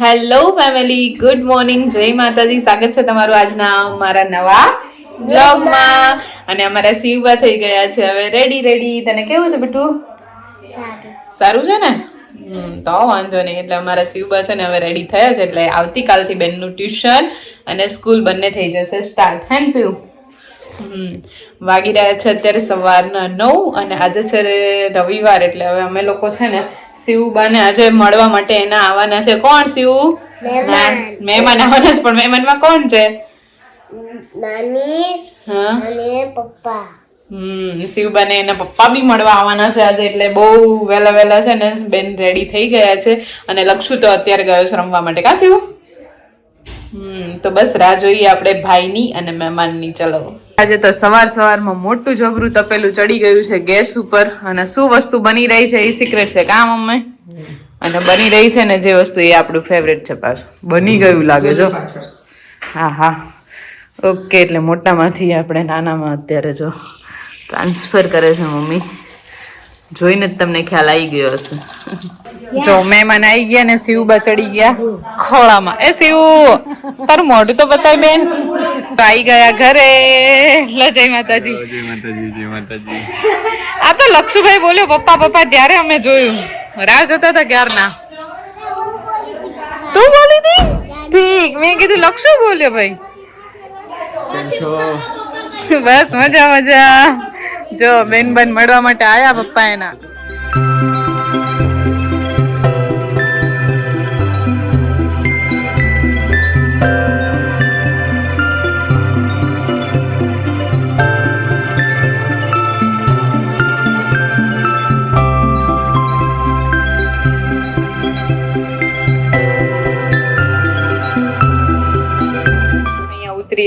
Hello family good morning જય માતાજી. સ્વાગત છે તમારું આજના અમારા નવા બ્લોગમાં અને અમારા શિવબા થઈ ગયા છે. હવે રેડી રેડી તને કેવું છે બેટું સારું. છે ને? તો વાંધો નહીં. એટલે અમારા શિવબા છે ને હવે રેડી થયા છે. એટલે આવતીકાલથી બેનનું ટ્યુશન અને સ્કૂલ બંને થઈ જશે. સ્ટાર્ટ હે શિવ વાગી રહ્યા છે અત્યારે સવારના નવ અને આજે છે રવિવાર એટલે હવે અમે લોકો છે ને શિવબાને આજે મળવા માટે એના આવવાના છે. કોણ શિવ? મહેમાન. આવવાના છે પણ મહેમાનમાં કોણ છે? નાની અને પપ્પા. હમ શિવબાને એના પપ્પા બી મળવા આવવાના છે આજે એટલે બહુ વહેલા વહેલા છે ને બેન રેડી થઈ ગયા છે અને લક્ષુ તો અત્યારે ગયો છે રમવા માટે. કા શિવ? હમ તો બસ રાહ જોઈએ આપણે ભાઈની અને મહેમાનની. ચલો. આજે તો સવાર સવારમાં મોટું જબરું તપેલું ચડી ગયું છે ગેસ ઉપર અને શું વસ્તુ બની રહી છે એ સિક્રેટ છે કામ અમે અને બની રહી છે ને જે વસ્તુ એ આપણું ફેવરેટ છે પાછું. બની ગયું લાગે જો. હા હા. ઓકે, એટલે મોટામાંથી આપણે નાનામાં અત્યારે જો ટ્રાન્સફર કરે છે મમ્મી. જોઈને જ તમને ખ્યાલ આવી ગયો હશે. જો મહેમાન આવી ગયા ને શિવબા ચડી ગયા ખોળામાં. એ શિવ તારું મોઢું તો બતાય બેન. તો આવી ગયા ઘરે. લો જય માતાજી. જય માતાજી જય માતાજી. આ તો લક્ષુભાઈ બોલ્યો પપ્પા પપ્પા ત્યારે અમે જોયું. રાહ જોતા હતા ક્યારના? તું બોલી દી ઠીક મેં કીધું લક્ષુ બોલ્યો ભાઈ. બસ મજા મજા. જો બેન બન મળવા માટે આયા પપ્પા એના.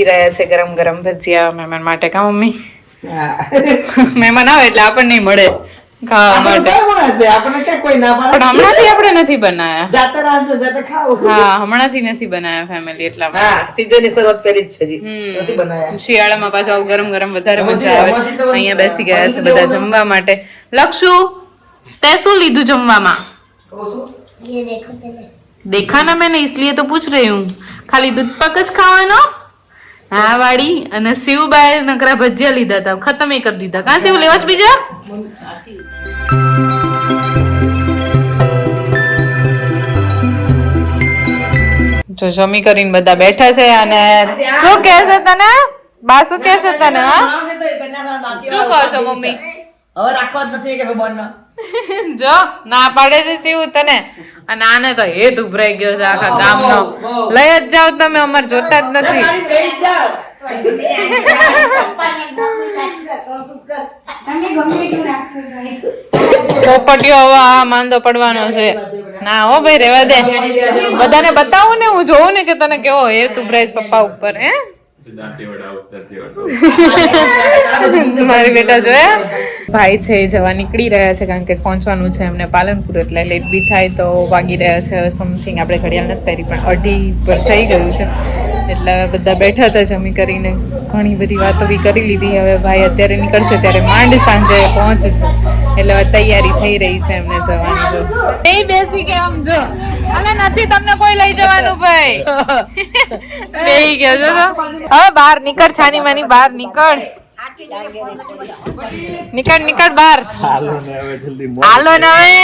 રહ્યા છે ગરમ ગરમ ભજીયા મહેમાન માટે કા મમ્મી મહેમાન આવે એટલે આપણને ય મળે ખાવા માટે આપણે ક્યાં કોઈ ના પણ હમણાંથી આપણે નથી બનાયા જાતે રાંધો જાતે ખાઓ હા હમણાંથી નથી બનાયા ફેમિલી એટલા માટે હા સીઝન ની શરૂઆત પેલી જ છે જી હમ. નથી બનાયા શિયાળામાં પાછું આવું ગરમ ગરમ વધારે એમાંથી- મજા આવે એમાંથી તો- અહીંયા બેસી ગયા છે એમાંથી બધા તો- જમવા માટે લક્ષુ તે શું લીધું જમવામાં ये देखो पहले देखा ना मैंने इसलिए तो पूछ रही हूँ खाली दूध पाक જ ખાવાનો હા વાળી અને શિવબાએ નકરા ભજીયા લીધા હતા. ખતમ એ કરી દીધા. કાં શિવ, લેવા જ બીજા? જો જમી કરીને બધા બેઠા છે અને શું કે છે તને? બા, શું કે છે તને શું કહો છો, મમ્મી? હવે રાખવા જ નથી કે ભાઈ જો ના પાડે છે શિવ તને. અને આને તો હેત ઉભરાઈ ગયો છે આખા ગામનો. લઈ જ જાવ તમે અમાર જોતા જ નથી. પોપટીઓ હવે આ માંદો પડવાનો છે. ના હો ભાઈ રેવા દે. બધાને બતાવું ને હું જોઉં ને કે તને કેવો હેત ઉભરાઈશ પપ્પા ઉપર હે? મારી બેટા જોયા ભાઈ છે એ જવા નીકળી રહ્યા છે કારણ કે પહોંચવાનું છે એમને પાલનપુર એટલે લેટ બી થાય તો વાગી રહ્યા છે સમથિંગ આપણે ઘડિયાળ નથી પહેરી પણ અઢી પર થઈ ગયું છે. એટલે હવે બધા બેઠા હતા જમી કરીને ઘણી બધી વાતો બી કરી લીધી. હવે ભાઈ અત્યારે નીકળશે ત્યારે માંડ સાંજે પહોંચશે. એટલે તૈયારી થઈ રહી છે એમને જવાની જો એ બેસી કે આમ જો અને નથી તમને કોઈ લઈ જવાનું ભાઈ બેહી ગયો જો હવે બહાર નીકળ છાની માની બહાર નીકળ નીકળ નીકળ બહાર હાલો ને હવે જલ્દી હાલો ને હવે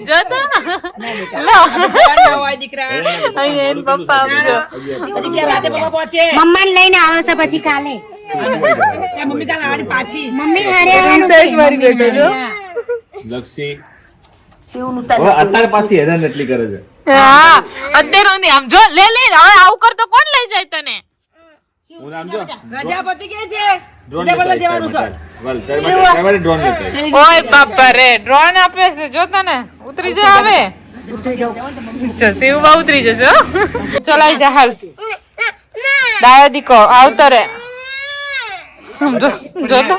જો તો લો અહીંયા પપ્પા આમ લઈને આવે છે પછી કાલે મમ્મી કાલ આડી પાછી. મમ્મી હારે રિસર્ચ મારી બેઠો જો. લક્ષી. હવે અત્યારે પાછી હેરાન એટલી કરે છે. હા અત્યારે સુધી આમ જો લે લે હવે આવું કર તો કોણ લઈ જાય તને? કે છે? ઓય બાપા રે ડ્રોન આપે છે જો તને. ઉતરી જાય હવે. શિવ ઉતરી જશે ચલાય ચલાઈ જા હાલ. દાયો દીકો આવતો રે. જો જો તો.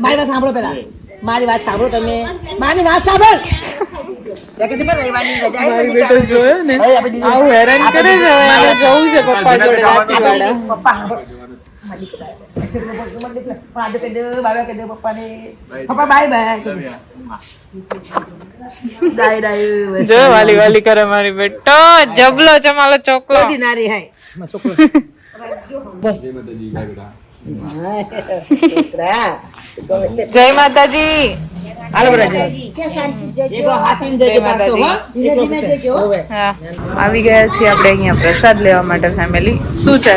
મારી વાત સાંભળો પેલા. મારી વાત સાંભળો તમે. મારી વાત સાંભળ. મારી બેટો બસ. જબલો ચમાલો ચોકલો. નારી હાય છોકરા જય માતાજી. આવી ગયા છીએ આપણે અહીંયા પ્રસાદ લેવા માટે ફેમિલી શું છે?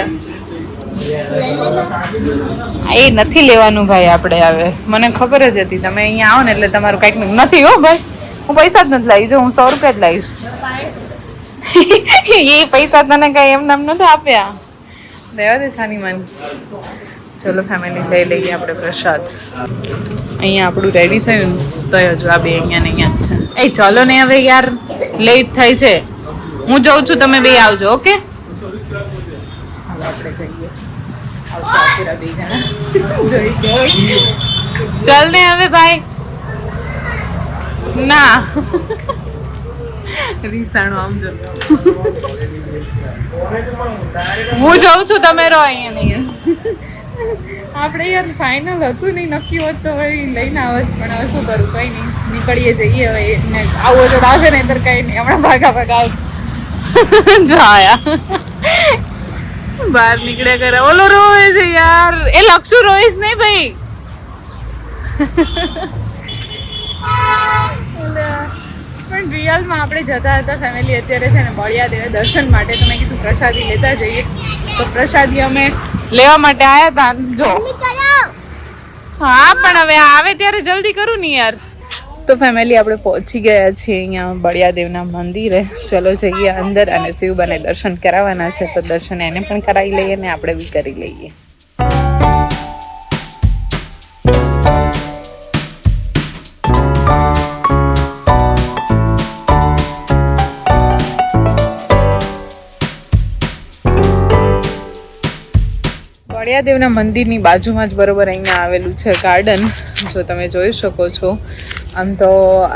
એ નથી લેવાનું ભાઈ આપણે હવે. મને ખબર જ હતી. તમે અહીંયા આવો ને એટલે તમારું કંઈક નથી હો ભાઈ. હું પૈસા જ નથી લાવી. જો, હું સો રૂપિયા જ લાવીશ. એ પૈસા તને કઈ એમ નામ નથી આપ્યા. દેવા દે છાની મન ચલો ફેમિલી લઈ લઈએ આપણે પ્રસાદ. અહીંયા આપણું રેડી થયું. તો હજુ બે અહીંયા અહીંયા જ છે. એ ચલો ને હવે યાર લેટ થાય છે. હું જઉં છું, તમે બે આવજો ઓકે ચાલ ને હવે ભાઈ. ના. રીસાણું આમ જો. હું જઉં છું, તમે રહો અહીંયા નહીં આપણે યાર ફાઇનલ હતું નહીં, નક્કી હોત તો ભાઈ લઈને આવત, પણ હવે શું કરું, કઈ નહીં. નીકળીએ જઈએ હવે, ને આવો તો આવશે ને અંદર કઈ નહીં. હમણાં ભાગા ભાગા આવશે જો આયા. બહાર નીકળ્યા કરે. ઓલો રોવે છે યાર. એ લક્ષુ રોઈશ નહીં ભાઈ. પણ રિયલમાં આપણે જતા હતા ફેમિલી અત્યારે છે ને મળ્યા દેવે દર્શન માટે તો મેં કીધું પ્રસાદી લેતા જઈએ. તો પ્રસાદી અમે લેવા માટે આવ્યા હતા જો. હા પણ હવે આવે ત્યારે જલ્દી કરું ને યાર. તો ફેમિલી આપણે પહોંચી ગયા છીએ અહીંયા બળિયાદેવના મંદિરે. ચલો જઈએ અંદર અને શિવબાને દર્શન કરાવવાના છે તો દર્શન એને પણ કરાવી લઈએ ને આપણે બી કરી લઈએ. બળિયાદેવના મંદિરની બાજુમાં જ બરોબર અહીંયા આવેલું છે ગાર્ડન જો તમે જોઈ શકો છો. આમ તો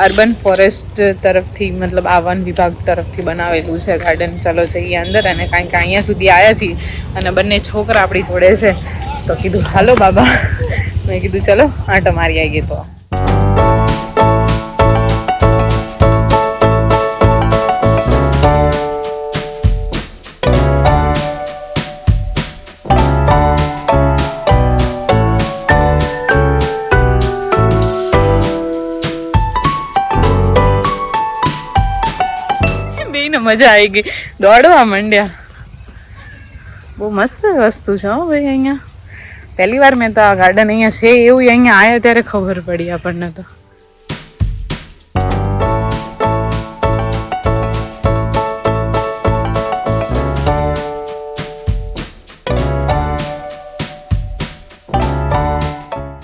અર્બન ફોરેસ્ટ તરફથી, મતલબ આ વન વિભાગ તરફથી બનાવેલું છે ગાર્ડન ચાલો જઈએ અંદર અને કાંઈક અહીંયા સુધી આવ્યા છીએ અને બંને છોકરા આપણી જોડે છે. તો કીધું, હાલો બાબા. મેં કીધું, ચલો, આંટો મારી આવીએ તો. મજા આવી ગઈ. દોડવા માંડ્યા. બહુ મસ્ત વસ્તુ છે હો ભાઈ અહીંયા. પહેલી વાર મેં તો આ ગાર્ડન અહીંયા છે એવું અહીંયા આવ્યા ત્યારે ખબર પડી આપણને તો.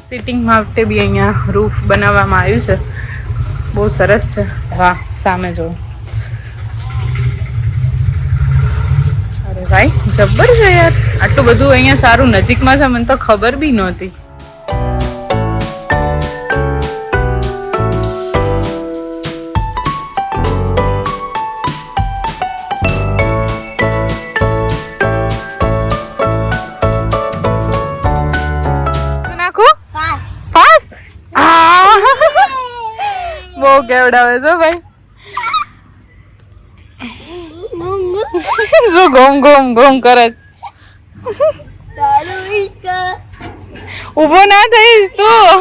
સિટિંગ માટે બી અહીંયા રૂફ બનાવવામાં આવ્યું છે. બહુ સરસ છે. વાહ, સામે જો ભાઈ જબ્બર છે યાર. આટલું બધું અહીંયા સારું નજીકમાં છે મને તો ખબર બી નહોતી. કેવડાવે છે ભાઈ. શું ઘૂમ ઘૂમ ઘૂમ કરે. ઊભો ના થઈશ તું.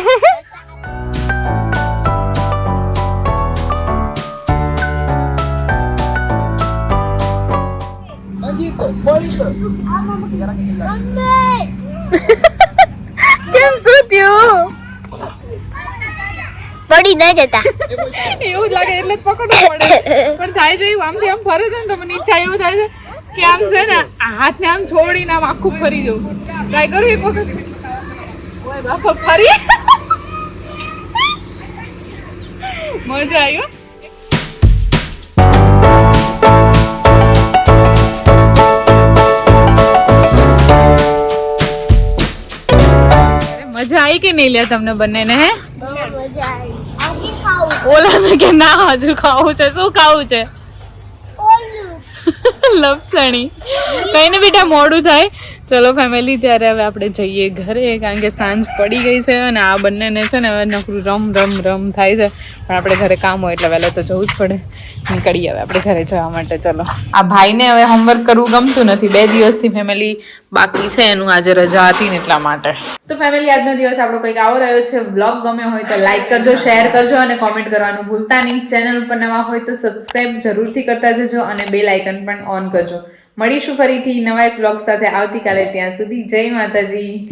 કેમ શું થયું? પડી ના જતા. એવું જ લાગે એટલે જ પકડવું પડે. પણ થાય છે આમથી આમ ફરે છે ને તો મને ઈચ્છા એવું થાય છે. કે આમ છે ને હાથને આમ છોડીને આમ આખું ફરી જવું. ટ્રાય કરું એક વખત. બાપા ફરી? મજા આવી મજા આવી કે નહીં લે તમને બંનેને હે? ઓલાને કે ના હજુ ખાવું છે? શું ખાવું છે? ઓલું લપસણી. કઈ ને બેટા મોડું થાય. ચલો ફેમિલી ત્યારે હવે આપણે જઈએ ઘરે, કારણ કે સાંજ પડી ગઈ છે અને આ બંનેને છે ને હવે નકરું રમ રમ રમ થાય છે. પણ આપણે ઘરે કામ હોય એટલે વહેલા તો જવું જ પડે. નીકળીએ હવે આપણે ઘરે જવા માટે, ચલો. આ ભાઈને હવે હોમવર્ક કરવું ગમતું નથી. બે દિવસથી ફેમિલી બાકી છે, એનું આજે રજા હતી ને એટલા માટે. તો ફેમિલી આજનો દિવસ આપણો કંઈક આવો રહ્યો છે. બ્લોગ ગમ્યો હોય તો લાઈક કરજો શેર કરજો અને કોમેન્ટ કરવાનું ભૂલતા નહીં. ચેનલ ઉપર નવા હોય તો સબસ્ક્રાઈબ જરૂરથી કરતા જજો અને બે લાઇકન પણ ઓન કરજો. મળીશું ફરીથી નવા એક બ્લોગ સાથે. આવતીકાલે ત્યાં સુધી જય માતાજી.